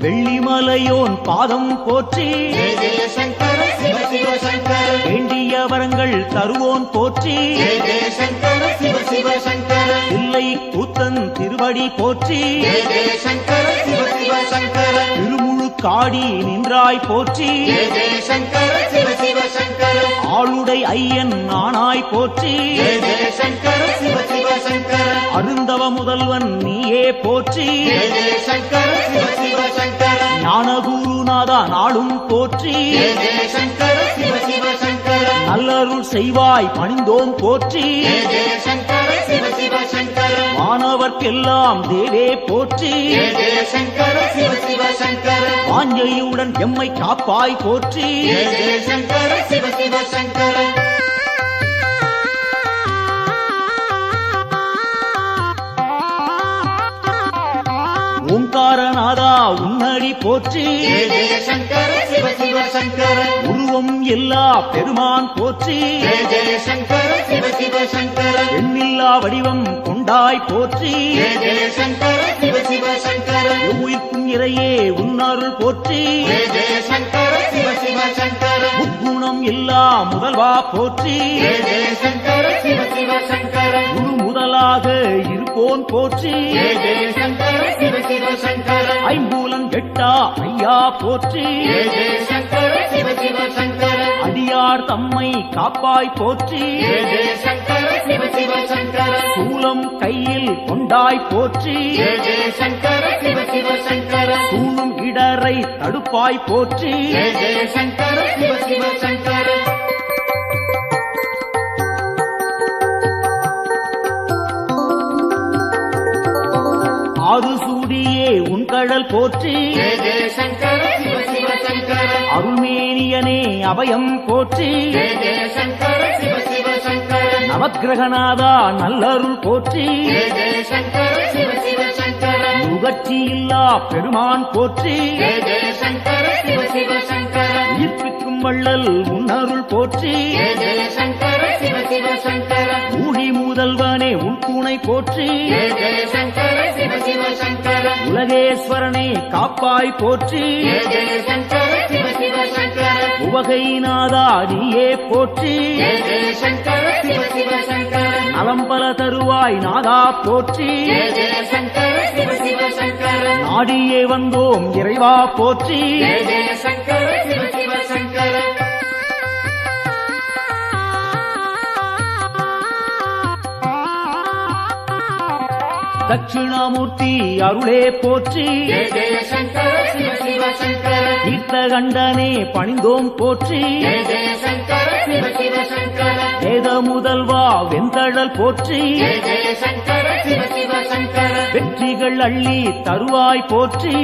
வெள்ளிமலையோன் பாதம் போற்றி வேண்டிய வரங்கள் தருவோன் போற்றி இல்லை கூத்தன் திருவடி போற்றி ஜெய திருமுழுக்காடி நின்றாய் போற்றி. ஆளுடை ஐயன் நானாய் போற்றி. அருந்தவ முதல்வன் நீயே போற்றி. ஞானகுருநாதா நாளும் போற்றி. நல்லருள் செய்வாய் பணிந்தோம் போற்றி. மாணவர்க்கெல்லாம் தேவே போற்றி. வாஞ்சையுடன் எம்மை காப்பாய் போற்றி. ஓங்காரநாதா உன்னடி போற்றி. உருவம் எல்லா பெருமான் போற்றி. எண்ணில்லா வடிவம் கொண்டாய் போற்றி. உயிர்க்கும் இறையே உன்னருள் போற்றி. முக்குணம் எல்லா முதல்வா போற்றி. குரு முதலாக இருப்போன் போற்றி. ஐம்பூலன் எட்டா ஐயா போற்றி. அடியார் தம்மை காப்பாய் போற்றி. சூலம் கையில் கொண்டாய் போற்றி. சூழும் இடரை தடுப்பாய் போற்றி. ஜெய ஜெய சங்கர சிவ சிவ சங்கர. ஆறு சூடியே உன் கடல் போற்றி. அருள்மேனியனே அபயம் போற்றி. நவக்கிரகநாதா நல்லருள் போற்றி. முகர்ச்சி இல்லா பெருமான் போற்றி. உயிர்ப்பிக்கும் வள்ளல் உன்னருள் போற்றி. ஊழி முதல்வனே உன் துணை போற்றி. உலகேஸ்வரனை காப்பாய் போற்றி. உவகை ஜெய நீயே போற்றி ஜெய தருவாய் நாதா போற்றி. நாடியே வந்தோம் இறைவா போற்றி. தட்சிணாமூர்த்தி அருளே போற்றி. தீர்த்தகண்டனே பணிந்தோம் போற்றி. வேத முதல்வா வெந்தழல் போற்றி. வெற்றிகள் அள்ளி தருவாய் போற்றி.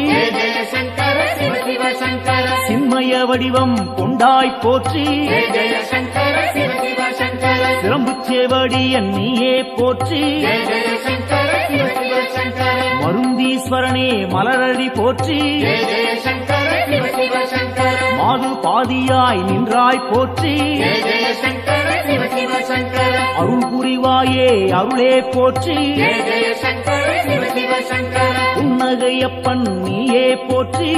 சின்மய வடிவம் கொண்டாய் போற்றி. சிரம்புச்சேவடியன் நீயே போற்றி. மருந்தீஸ்வரனே மலரடி போற்றி. மாது பாதியாய் நின்றாய் போற்றி. அருள் புரிவாயே அருளே போற்றி. ஜெய புன்னகையப்பன் நீயே போற்றி.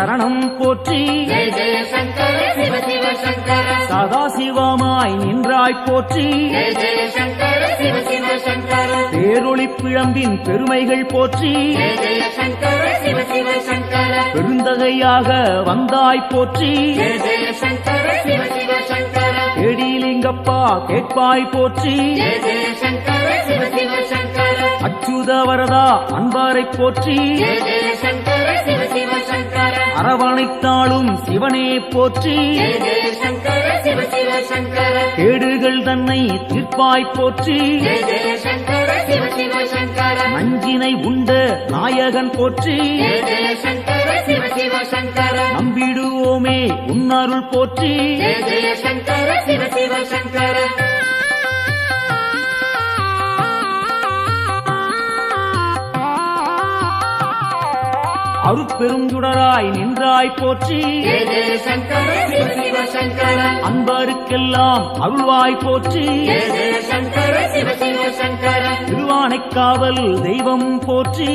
சரணம் போற்றி. சதாசிவமாய் நின்றாய் போற்றி. பேரொளி பிழம்பின் பெருமைகள் போற்றி. பெருந்தகையாக வந்தாய் போற்றி. கேடிலிங்கப்பா கேட்பாய் போற்றி. அச்சுத வரதா அன்பாரை போற்றி. சங்கர அரவணைத்தாளும் சிவனே போற்றி கேடுகள் தன்னை தீர்ப்பாய் போற்றி. நஞ்சினை உண்ட நாயகன் போற்றி. நம்பிடுவோமே உன்னருள் போற்றி. அருட்பெருஞ்சுடராய் நின்றாய் போற்றி. அன்பருக்கெல்லாம் அருள்வாய் போற்றி. திருவானைக்காவல் தெய்வம் போற்றி.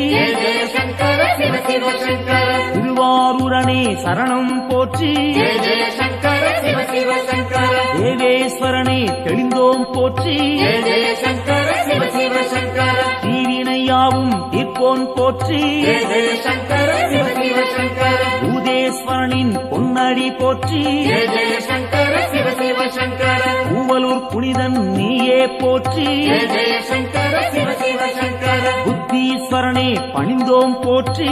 திருவாரூரணே சரணம் போற்றி. தேவேஸ்வரனே தெளிந்தோம் போற்றி. தீவினையாவும் தீர்ப்போன் போற்றி. பூதேஸ்வரனின் பொன்னடி போற்றி. பூவலூர் புனிதன் நீயே போற்றி. புத்தீஸ்வரனே பணிந்தோம் போற்றி.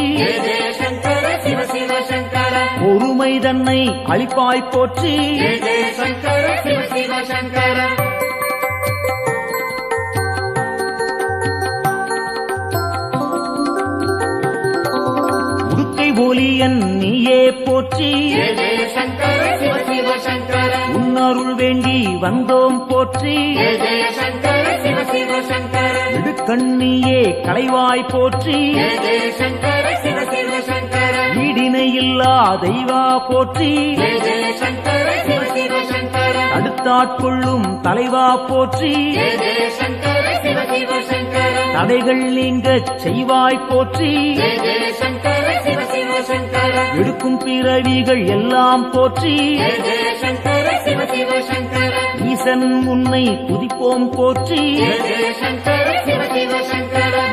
பொறுமை தன்னை அளிப்பாய் போற்றி. ஒலியன் நீயே போற்றி. உன்னருள் வேண்டி வந்தோம் போற்றி. இடுக்கண்ணியே களைவாய் போற்றி. ஈடினை இல்லா தெய்வா போற்றி. தடுத்தாட்கொள்ளும் தலைவா போற்றி. தடைகள் நீங்கச் செய்வாய் போற்றி. எடுக்கும் பிறவிகள் எல்லாம் போற்றி. ஈசன் உன்னை குதிப்போம் போற்றி. ஜெய ஜெய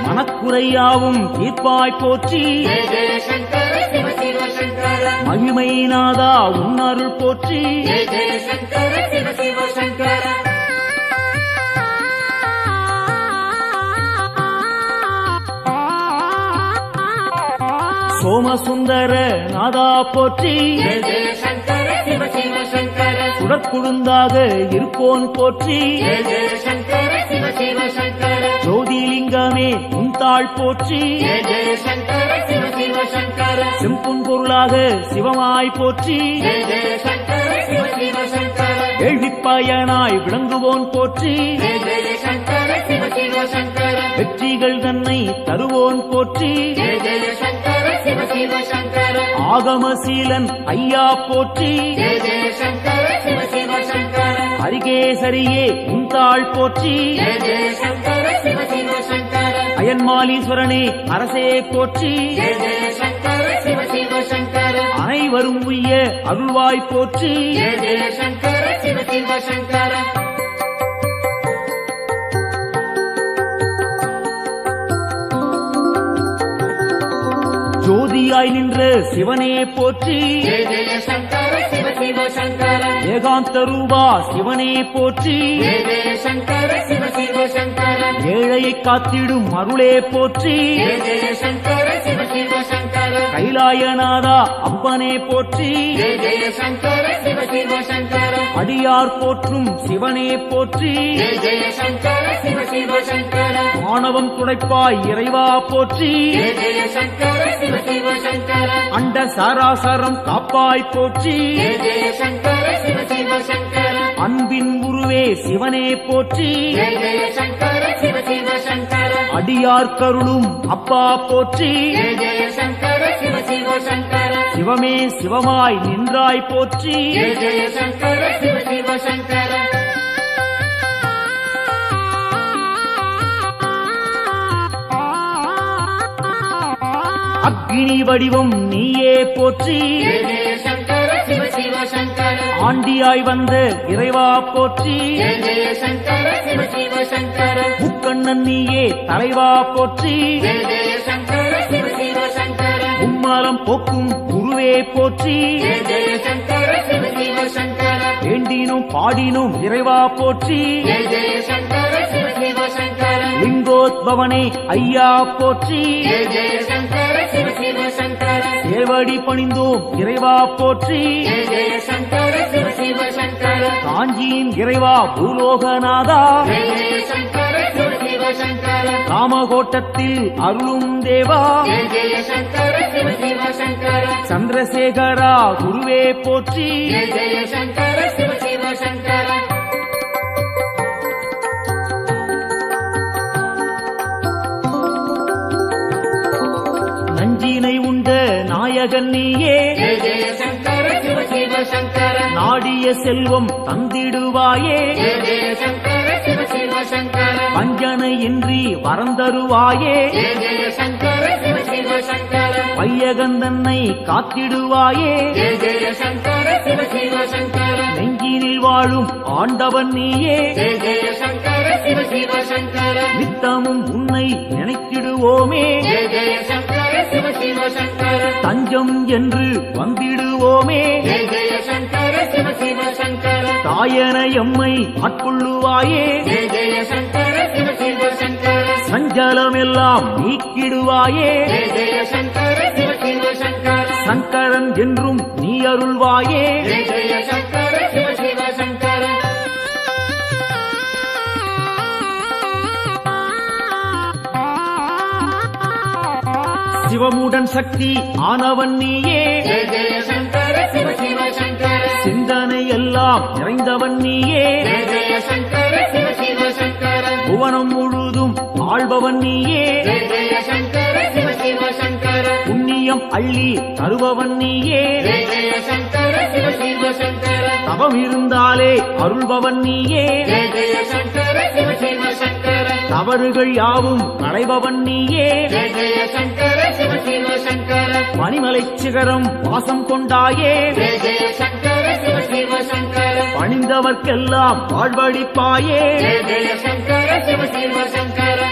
மனக்குறையாவும் தீர்ப்பாய் போற்றி. சங்கர சிவ சிவ சங்கர மகிமை நாதா உன்னருள் போற்றி. சோமசுந்தர நாதா போற்றி. சுடற்குழுந்தாக இருப்போன் போற்றி. ஜோதிலிங்கமே உந்தாள் போற்றி. செம்புன் பொருளாக சிவமாய் போற்றி. கேள்விப்பயனாய் விளங்குவோன் போற்றி. வெற்றிகள் தன்னை தருவோன் போற்றி. ஆகமசீலன் ஐயா போற்றி. அரிகேசரியே உந்தாள் போற்றி. அயன்மாலீஸ்வரனே அரசே போற்றி. அனைவரும் உய்ய அருள்வாய் போற்றி. ஜோதியாய் நின்ற சிவனே போற்றி. ஏகாந்த ரூபா சிவனே போற்றி. ஏழையை காத்திடும் அருளே போற்றி. கைலாயநாதா அப்பனே போற்றி. அடியார் போற்றும் சிவனே போற்றி. ஆணவம் துடைப்பாய் இறைவா போற்றி. ஜெய ஜெய சங்கர சிவ சிவ சங்கர. அண்ட சாராசரம் காப்பாய் போற்றி. அன்பின் உருவே சிவனே போற்றி. அடியார் கருளும் அப்பா போற்றி. சிவமே சிவமாய் நின்றாய் போற்றி. அக்னி வடிவம் நீயே போற்றி. ஆண்டியாய் வந்த இறைவா போற்றி. முக்கண்ணன் நீயே தலைவா போற்றி. உம்மாலம் போக்கும் குருவே போற்றி. வேண்டினும் பாடினும் இறைவா போற்றி. லிங்கோத்பவனே ஐயா போற்றி. சேவடி பணிந்தோம் இறைவா போற்றி. காஞ்சியின் இறைவா பூலோகநாதா. காமகோட்டத்தில் அருளும் தேவா. சந்திரசேகரா குருவே போற்றி. நஞ்சினை உண்ட நாயகன் நீயே. நாடிய செல்வம் தந்திடுவாயே. ஜெய ஜெய சங்கர சிவ சிவ சங்கர. வஞ்சனையின்றி வரம் தருவாயே. ஜெய ஜெய சங்கர சிவ சிவ சங்கர. வையகந்தன்னை காத்திடுவாயே. நெஞ்சினில் வாழும் ஆண்டவன் நீயே. நித்தமும் உன்னை நினைத்திடுவோமே. தஞ்சம் என்று வந்திடுவோமே. ஜெய ஜெய சங்கர சிவ சிவ சங்கர தாயன எம்மை ஆட்கொள்ளுவாயே. சங்கர சஞ்சலமெல்லாம் நீக்கிடுவாயே. சங்கரன் என்றும் நீ அருள்வாயே. சிவமுடன் சக்தி ஆனவன் நீயே. சிந்தனை எல்லாம் நிறைந்தவன் நீயே. புவனம் முழுதும் ஆள்பவன் நீயே. புண்ணியம் அள்ளி தருபவன் நீயே. தவம் இருந்தாலே அருள்பவன் நீயே. தவறுகள் யாவும் களைபவன் நீயே. பனிமலை சிகரம் வாசம் கொண்டாயே. பணிந்தவர்க்கெல்லாம் வாழ்வழிப்பாயே.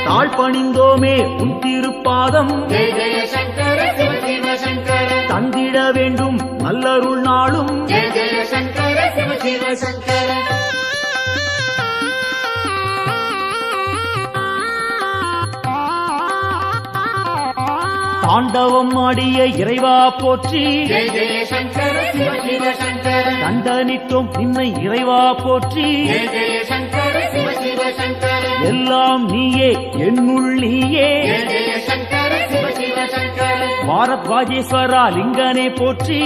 தாழ் பணிந்தோமே உன் திருப்பாதம். ஜெய ஜெய சங்கர சிவ சிவ சங்கர. தந்திட வேண்டும் நல்லருள் நாளும். தாண்டவம் ஆடிய இறைவா போற்றி. தண்டனித்தோம் நின்னை இறைவா போற்றி. எல்லாம் நீயே என்னுள் நீயே. சங்கர பாரத்வாஜேஸ்வரா லிங்கனே போற்றி.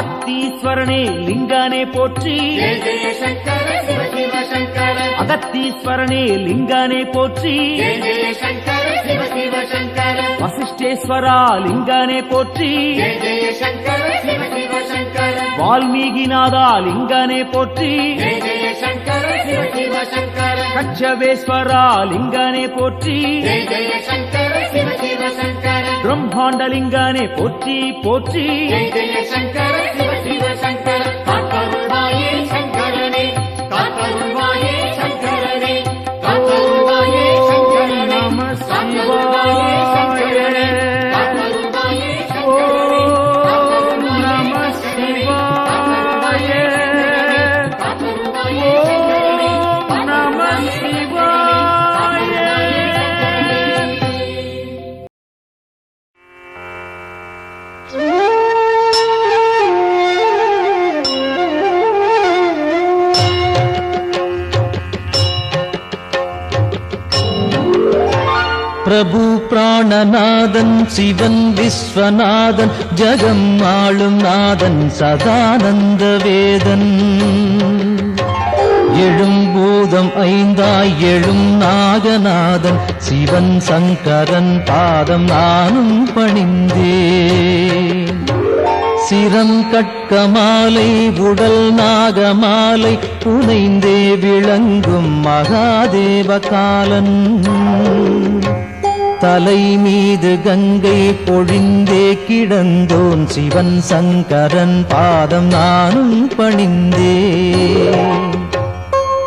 அத்தீஸ்வரனே லிங்கனே போற்றி. அகத்தீஸ்வரனே லிங்கனே போற்றி. ஜெய ஜெய சங்கர சிவ சிவ சங்கர வசிஷ்டேஸ்வரா லிங்கனே போற்றி ஜெய ஜெய சங்கர பிராணநாதன் சிவன் விஸ்வநாதன் ஜகம் ஆளும் நாதன் சதானந்த வேதன். எழும் பூதம் ஐந்தாய் எழும் நாகநாதன் சிவன் சங்கரன் பாதம் நானும் பணிந்தேன். சிரம் கட்க மாலை உடல் நாகமாலை புனைந்தே விளங்கும் மகாதேவ காலன். தலை மீது கங்கை பொழிந்தே கிடந்தோன் சிவன் சங்கரன் பாதம் நானும் பணிந்தே.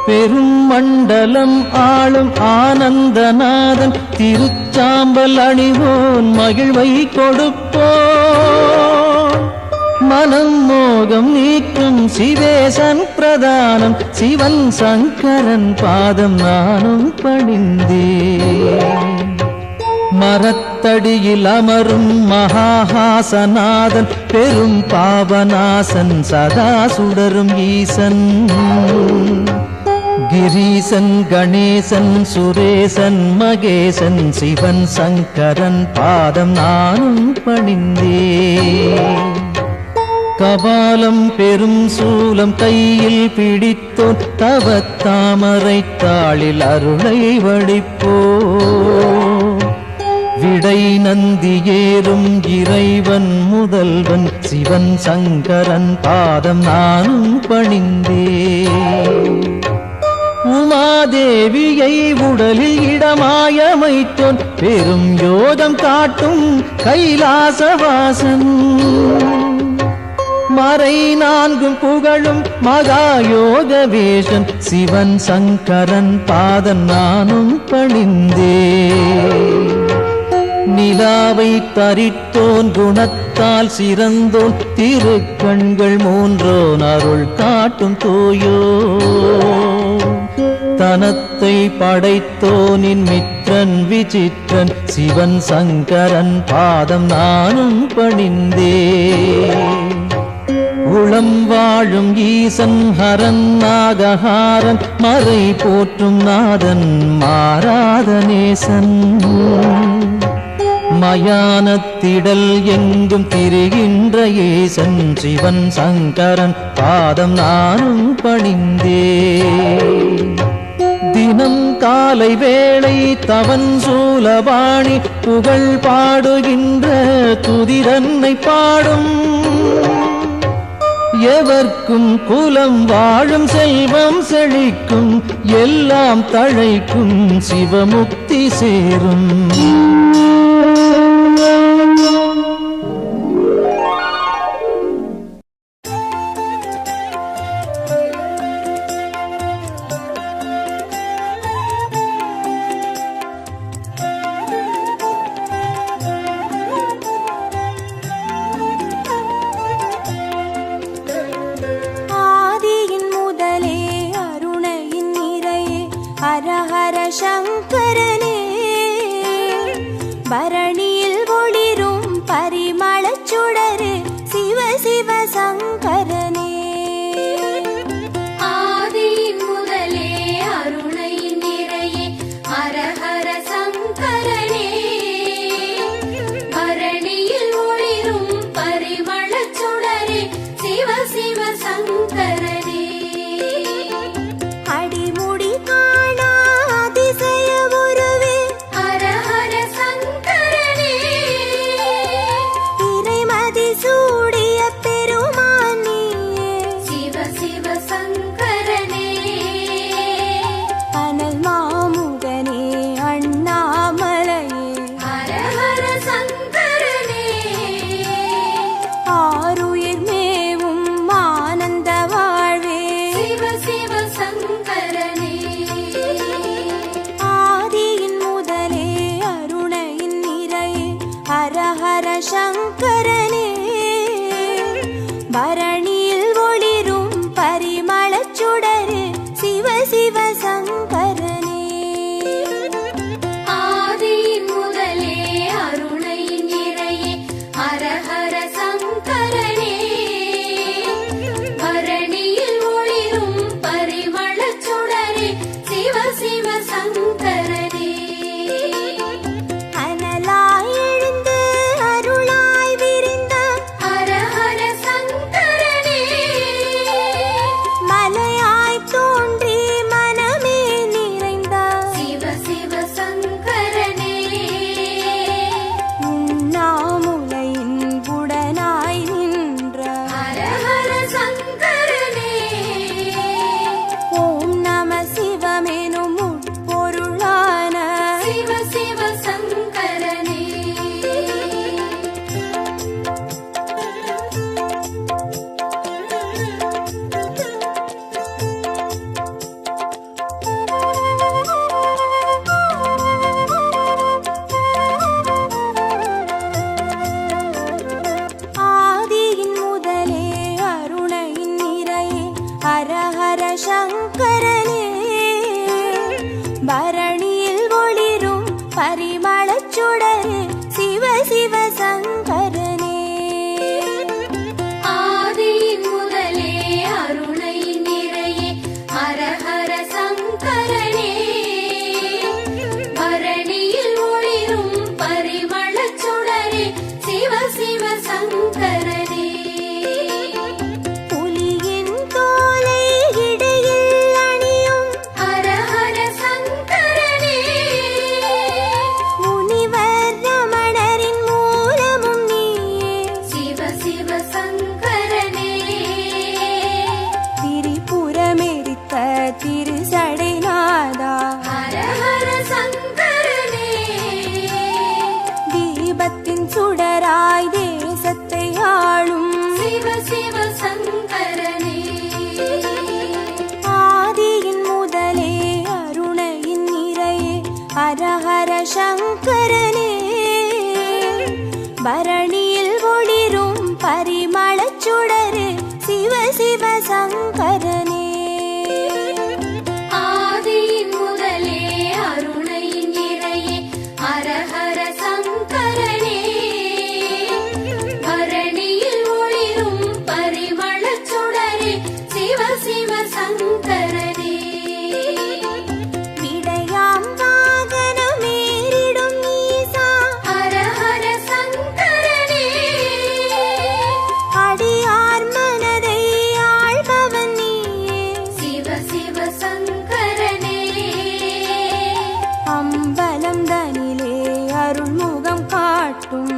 பெரும் மண்டலம் ஆளும் ஆனந்தநாதன் திருச்சாம்பல் அணிவோன் மகிழ்வை கொடுப்போன். மனம் மோகம் நீக்கும் சிவேசன் பிரதானம் சிவன் சங்கரன் பாதம் நானும் பணிந்தேன் மரத்தடியில் அமரும் மகாஹாசநாதன் பெரும் பாவநாசன் சதா சுடரும் ஈசன். கிரீசன் கணேசன் சுரேசன் மகேசன் சிவன் சங்கரன் பாதம் நானும் பணிந்தே கபாலம் பெரும் சூலம் கையில் பிடித்தோன் தவத்தாமரை தாளில் அருளை வடிப்போ விடை நந்தி ஏறும் இறைவன் முதல்வன் சிவன் சங்கரன் பாதம் நானும் பணிந்தே. உமாதேவியை உடலில் இடமாயமைத்தோன் பெரும் யோகம் காட்டும் கைலாசவாசன் மறை நான்கும் புகழும் மகாயோக வேஷன் சிவன் சங்கரன் பாதன் நானும் பணிந்தே. நிலாவை தரித்தோன் குணத்தால் சிறந்தோன் திருக்கண்கள் மூன்றோன் அருள் காட்டும் தோயோ. தனத்தை படைத்தோனின் மித்திரன் விசித்திரன் சிவன் சங்கரன் பாதம் நானும் பணிந்தே உளம் வாழும் ஈசன் ஹரன் நாகஹாரன் மறை போற்றும் நாதன் மாறாத நேசன். மயானத்திடல் எங்கும் திரிகின்ற ஏசன் சிவன் சங்கரன் பாதம் நானும் பணிந்தே தினம் காலை வேளை தவன் சூலபாணி புகழ் பாடுகின்ற துதிரன்னை பாடும். எவர்க்கும் குலம் வாழும் செல்வம் செழிக்கும் எல்லாம் தழைக்கும் சிவமுக்தி சேரும். வர சிவசங்கரனே. காட்டும்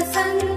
சிவ